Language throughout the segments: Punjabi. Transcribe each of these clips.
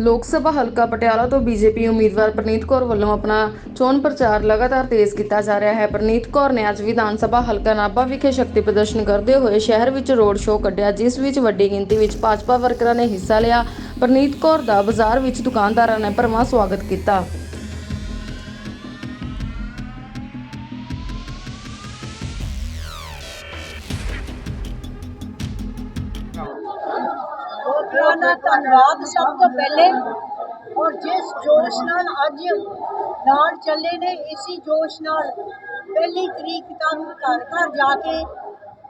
ਲੋਕ ਸਭਾ ਹਲਕਾ ਪਟਿਆਲਾ ਤੋਂ ਬੀਜੇਪੀ ਉਮੀਦਵਾਰ ਪ੍ਰਨੀਤ ਕੌਰ ਵੱਲੋਂ ਆਪਣਾ ਚੋਣ ਪ੍ਰਚਾਰ ਲਗਾਤਾਰ ਤੇਜ਼ ਕੀਤਾ ਜਾ ਰਿਹਾ ਹੈ। ਪ੍ਰਨੀਤ ਕੌਰ ਨੇ ਅੱਜ ਵਿਧਾਨ ਸਭਾ ਹਲਕਾ ਨਾਭਾ ਵਿਖੇ ਸ਼ਕਤੀ ਪ੍ਰਦਰਸ਼ਨ ਕਰਦੇ ਹੋਏ ਸ਼ਹਿਰ ਵਿੱਚ ਰੋਡ ਸ਼ੋਅ ਕੱਢਿਆ, ਜਿਸ ਵਿੱਚ ਵੱਡੀ ਗਿਣਤੀ ਵਿੱਚ ਭਾਜਪਾ ਵਰਕਰਾਂ ਨੇ ਹਿੱਸਾ ਲਿਆ। ਪ੍ਰਨੀਤ ਕੌਰ ਦਾ ਬਾਜ਼ਾਰ ਵਿੱਚ ਦੁਕਾਨਦਾਰਾਂ ਨੇ ਭਰਵਾਂ ਸਵਾਗਤ ਕੀਤਾ। ਬਹੁਤ ਪੁਰਾਣਾ ਧੰਨਵਾਦ ਸਭ ਤੋਂ ਪਹਿਲੇ। ਔਰ ਜਿਸ ਜੋਸ਼ ਨਾਲ ਅੱਜ ਨਾਲ ਚੱਲੇ ਨੇ ਇਸੀ ਜੋਸ਼ ਨਾਲ ਪਹਿਲੀ ਤਰੀਕ ਤੱਕ ਘਰ ਘਰ ਜਾ ਕੇ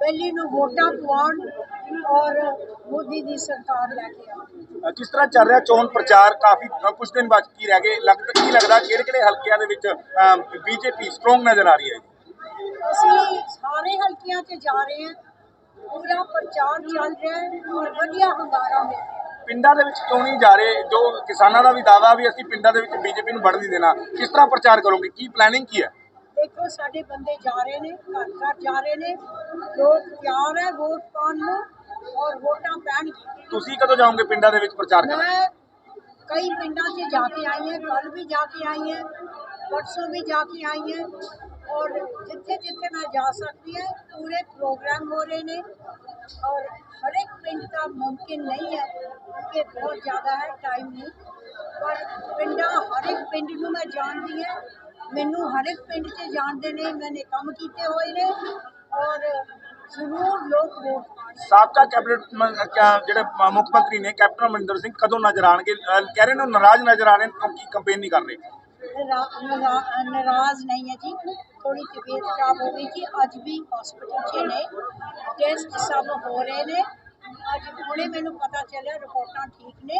ਪਹਿਲੀ ਨੂੰ ਵੋਟਾਂ ਪਵਾਉਣ ਔਰ ਮੋਦੀ ਦੀ ਸਰਕਾਰ ਲੈ ਕੇ ਆਉਣ। ਕਿਸ ਤਰ੍ਹਾਂ ਚੱਲ ਰਿਹਾ ਚੋਣ ਪ੍ਰਚਾਰ? ਕਾਫੀ ਕੁਝ ਦਿਨ ਬਾਕੀ ਰਹਿ ਗਏ? ਲੱਗਦਾ ਕੀ ਲੱਗਦਾ ਕਿਹੜੇ ਕਿਹੜੇ ਹਲਕਿਆਂ ਦੇ ਵਿੱਚ ਬੀਜੇਪੀ ਸਟਰੋਂਗ ਨਜ਼ਰ ਆ ਰਹੀ ਹੈ ਅਸੀਂ ਸਾਰੇ ਹਲਕਿਆਂ 'ਚ ਜਾ ਰਹੇ ਹਾਂ। ਪੂਰਾ ਪ੍ਰਚਾਰ ਚੱਲ ਰਿਹਾ ਹੈ ਔਰ ਵਧੀਆ ਹੰਗਾਰਾ ਮਿਲ ਰਿਹਾ ਪਿੰਡਾਂ ਦੇ ਵਿੱਚ ਕਿਉਂ ਨਹੀਂ ਜਾ ਰਹੇ? ਜੋ ਕਿਸਾਨਾਂ ਦਾ ਵੀ ਦਾਅਵਾ ਵੀ ਅਸੀਂ ਪਿੰਡਾਂ ਦੇ ਵਿੱਚ ਬੀਜੇਪੀ ਨੂੰ ਵੜ ਨਹੀਂ ਦੇਣਾ। ਕਿਸ ਤਰ੍ਹਾਂ ਪ੍ਰਚਾਰ ਕਰੋਗੇ? ਕੀ ਪਲੈਨਿੰਗ ਕੀ ਹੈ? ਦੇਖੋ ਸਾਡੇ ਬੰਦੇ ਜਾ ਰਹੇ ਨੇ ਘਰ ਘਰ ਜਾ ਰਹੇ ਨੇ। ਲੋਕ ਤਿਆਰ ਹੈ ਵੋਟ ਪਾਉਣ ਨੂੰ ਔਰ ਵੋਟਾਂ ਪੈਣਗੀਆਂ। ਤੁਸੀਂ ਕਦੋਂ ਜਾਓਗੇ ਪਿੰਡਾਂ ਦੇ ਵਿੱਚ ਪ੍ਰਚਾਰ ਕਰਨ? ਮੈਂ ਕਈ ਪਿੰਡਾਂ 'ਚ ਜਾ ਕੇ ਆਈ ਹਾਂ ਕੱਲ ਵੀ ਜਾ ਕੇ ਆਈ ਹਾਂ ਪਰਸੋਂ ਵੀ ਜਾ ਕੇ ਆਈ ਹਾਂ। ਔਰ ਜਿੱਥੇ ਜਿੱਥੇ ਮੈਂ ਜਾ ਸਕਦੀ ਹਾਂ, ਪੂਰੇ ਪ੍ਰੋਗਰਾਮ ਹੋ ਰਹੇ ਨੇ ਔਰ ਹਰ ਇੱਕ ਪਿੰਡ ਦਾ ਮੁਮਕਿਨ ਨਹੀਂ ਹੈ ਕਿ ਬਹੁਤ ਜ਼ਿਆਦਾ ਹੈ ਟਾਈਮ ਨਹੀਂ। ਪਰ ਪਿੰਡਾਂ ਹਰ ਇੱਕ ਪਿੰਡ ਨੂੰ ਮੈਂ ਜਾਣਦੀ ਹਾਂ। ਮੈਨੂੰ ਹਰ ਇੱਕ ਪਿੰਡ 'ਚ ਜਾਣਦੇ ਨੇ, ਮੈਨੇ ਕੰਮ ਕੀਤੇ ਹੋਏ ਨੇ ਔਰ ਜ਼ਰੂਰ ਲੋਕ ਵੋਟ ਸਾਬਕਾ ਕੈਬਨਿਟ ਜਿਹੜੇ ਮੁੱਖ ਮੰਤਰੀ ਨੇ ਕੈਪਟਨ ਅਮਰਿੰਦਰ ਸਿੰਘ ਕਦੋਂ ਨਜ਼ਰ ਆਣਗੇ ਕਹਿ ਰਹੇ ਨੇ ਨਾਰਾਜ਼ ਨਜ਼ਰ ਆ ਰਹੇ ਨੇ ਕਿਉਂਕਿ ਕੰਪੇਨ ਨਹੀਂ ਕਰ ਰਹੇ? ਹੈ ਜੀ। ਥੋੜੀ ਤਬੀਅਤ ਖਰਾਬ ਹੋ ਗਈ ਸੀ ਅੱਜ ਵੀ ਹਸਪੀਟਲ 'ਚ ਨੇ। ਟੈਸਟ ਸਭ ਹੋ ਰਹੇ ਨੇ। ਅੱਜ ਹੁਣੇ ਮੈਨੂੰ ਪਤਾ ਚੱਲਿਆ ਰਿਪੋਰਟਾਂ ਠੀਕ ਨੇ।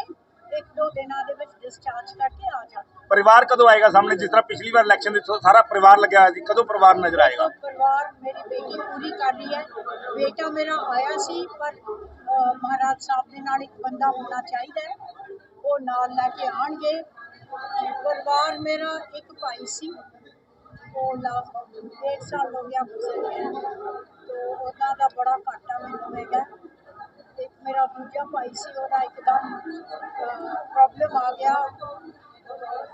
ਇੱਕ ਦੋ ਦਿਨਾਂ ਦੇ ਵਿੱਚ ਡਿਸਚਾਰਜ ਕਰਕੇ ਆ ਜਾ ਪਰਿਵਾਰ ਕਦੋਂ ਆਏਗਾ ਸਾਹਮਣੇ? ਜਿਸ ਤਰ੍ਹਾਂ ਪਿਛਲੀ ਵਾਰ ਇਲੈਕਸ਼ਨ ਦੇ ਸਾਰਾ ਪਰਿਵਾਰ ਲੱਗਿਆ ਸੀ। ਕਦੋਂ ਪਰਿਵਾਰ ਨਜ਼ਰ ਆਏਗਾ? ਪਰਿਵਾਰ ਮੇਰੀ ਬੇਟੀ ਪੂਰੀ ਕਰ ਰਹੀ ਹੈ। ਬੇਟਾ ਮੇਰਾ ਆਇਆ ਸੀ ਪਰ ਮਹਾਰਾਜ ਸਾਹਿਬ ਦੇ ਨਾਲ ਇੱਕ ਬੰਦਾ ਹੋਣਾ ਚਾਹੀਦਾ ਹੈ। ਉਹ ਨਾਲ ਲੈ ਕੇ ਆਣਗੇ ਪਰਿਵਾਰ ਮੇਰਾ ਇੱਕ ਭਾਈ ਸੀ। ਉਹ ਲਾ ਡੇਢ ਸਾਲ ਹੋ ਗਿਆ ਗੁਜ਼ਰ ਗਿਆ ਤੇ ਉਹਨਾਂ ਦਾ ਬੜਾ ਘਾਟਾ ਮੈਨੂੰ ਹੈਗਾ। ਇੱਕ ਮੇਰਾ ਦੂਜਾ ਭਾਈ ਸੀ ਉਹਦਾ ਇੱਕਦਮ ਪ੍ਰੋਬਲਮ ਆ ਗਿਆ।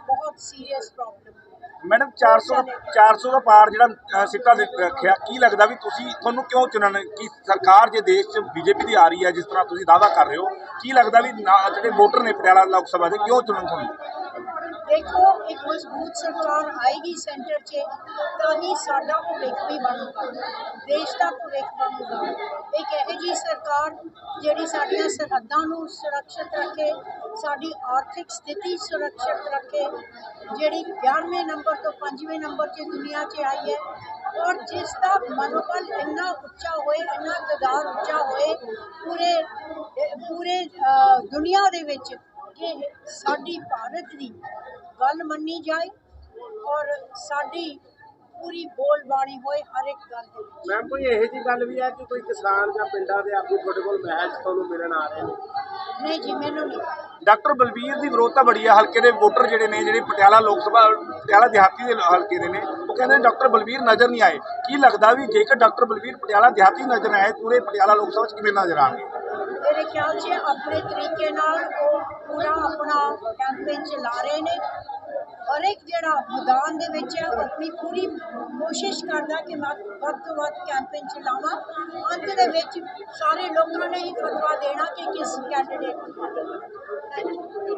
ਬਹੁਤ ਸੀਰੀਅਸ ਪ੍ਰੋਬਲਮ ਮੈਡਮ 400 ਦਾ 400 ਦਾ ਪਾਰ ਜਿਹੜਾ ਸਿੱਟਾ ਦੇ ਰੱਖਿਆ ਕੀ ਲੱਗਦਾ ਵੀ ਤੁਸੀਂ ਤੁਹਾਨੂੰ ਕਿਉਂ ਚੁਣਨ ਕੀ ਸਰਕਾਰ ਜੇ ਦੇਸ਼ 'ਚ ਬੀਜੇਪੀ ਦੀ ਆ ਰਹੀ ਹੈ ਜਿਸ ਤਰ੍ਹਾਂ ਤੁਸੀਂ ਦਾਅਵਾ ਕਰ ਰਹੇ ਹੋ ਕੀ ਲੱਗਦਾ ਵੀ ਜਿਹੜੇ ਵੋਟਰ ਨੇ ਪਟਿਆਲਾ ਲੋਕ ਸਭਾ ਦੇ ਕਿਉਂ ਚੁਣਨ ਤੁਹਾਨੂੰ? ਦੇਖੋ ਇੱਕ ਮਜ਼ਬੂਤ ਸਰਕਾਰ ਆਏਗੀ ਸੈਂਟਰ 'ਚ ਤਾਂ ਹੀ ਸਾਡਾ ਭਵਿੱਖ ਵੀ ਬਣੂਗਾ। ਦੇਸ਼ ਦਾ ਭਵਿੱਖ ਬਣੂਗਾ। ਇੱਕ ਇਹੋ ਜਿਹੀ ਸਰਕਾਰ ਜਿਹੜੀ ਸਾਡੀਆਂ ਸਰਹੱਦਾਂ ਨੂੰ ਸੁਰੱਖਿਅਤ ਰੱਖੇ ਸਾਡੀ ਆਰਥਿਕ ਸਥਿਤੀ ਸੁਰੱਖਿਅਤ ਰੱਖੇ ਜਿਹੜੀ 11ਵੇਂ ਨੰਬਰ ਤੋਂ 5ਵੇਂ ਨੰਬਰ 'ਤੇ ਦੁਨੀਆ 'ਚ ਆਈ ਹੈ। ਔਰ ਜਿਸ ਦਾ ਮਨੋਬਲ ਇੰਨਾ ਉੱਚਾ ਹੋਏ ਇੰਨਾ ਕਿਰਦਾਰ ਉੱਚਾ ਹੋਏ ਪੂਰੇ ਇਹ ਪੂਰੇ ਅ, ਦੁਨੀਆ ਦੇ ਵਿੱਚ ਕਿ ਸਾਡੀ ਭਾਰਤ ਦੀ ਗੱਲ ਮੰਨੀ ਜਾਏ ਔਰ ਸਾਡੀ ਪੂਰੀ ਬੋਲ ਬਾਣੀ ਹੋਏ ਹਰ ਇੱਕ ਗੱਲ ਦੇ ਵਿੱਚ ਮੈਮ ਕੋਈ ਇਹੋ ਜੀ ਗੱਲ ਵੀ ਹੈ ਕਿ ਕੋਈ ਕਿਸਾਨ ਜਾਂ ਪਿੰਡਾਂ ਦੇ ਆਗੂ ਤੁਹਾਡੇ ਕੋਲ ਮਹਿਜ ਤੁਹਾਨੂੰ ਮਿਲਣ ਆ ਰਹੇ ਨੇ? ਨਹੀਂ ਜੀ ਮੈਨੂੰ ਨਹੀਂ। ਡਾਕਟਰ ਬਲਬੀਰ ਦੀ ਵਿਰੋਧਤਾ ਬੜੀ ਹੈ ਹਲਕੇ ਦੇ ਵੋਟਰ ਜਿਹੜੇ ਨੇ ਜਿਹੜੇ ਪਟਿਆਲਾ ਲੋਕ ਸਭਾ ਪਟਿਆਲਾ ਦਿਹਾਤੀ ਦੇ ਹਲਕੇ ਦੇ ਨੇ ਉਹ ਕਹਿੰਦੇ ਨੇ ਡਾਕਟਰ ਬਲਬੀਰ ਨਜ਼ਰ ਨਹੀਂ ਆਏ। ਕੀ ਲੱਗਦਾ ਵੀ ਜੇਕਰ ਡਾਕਟਰ ਬਲਬੀਰ ਪਟਿਆਲਾ ਦਿਹਾਤੀ ਨਜ਼ਰ ਆਏ ਪੂਰੇ ਪਟਿਆਲਾ ਲੋਕ ਸਭਾ 'ਚ ਕਿਵੇਂ ਨਜ਼ਰ ਆਣਗੇ ਮੇਰੇ ਖਿਆਲ 'ਚ ਆਪਣੇ ਤਰੀਕੇ ਨਾਲ ਉਹ ਪੂਰਾ ਆਪਣਾ ਕੈਂਪੇਨ ਚਲਾ ਰਹੇ ਨੇ ਹਰ ਇੱਕ ਜਿਹੜਾ ਮੈਦਾਨ ਦੇ ਵਿੱਚ ਹੈ ਉਹ ਆਪਣੀ ਪੂਰੀ ਕੋਸ਼ਿਸ਼ ਕਰਦਾ ਕਿ ਮੈਂ ਵੱਧ ਤੋਂ ਵੱਧ ਕੈਂਪੇਨ ਚਲਾਵਾਂ ਅੰਤ ਦੇ ਵਿੱਚ ਸਾਰੇ ਲੋਕਾਂ ਨੇ ਹੀ ਫਤਵਾ ਦੇਣਾ ਕਿ ਕਿਸ ਕੈਂਡੀਡੇਟ ਨੂੰ ਪਾਣਾ ਥੈਂਕ ਯੂ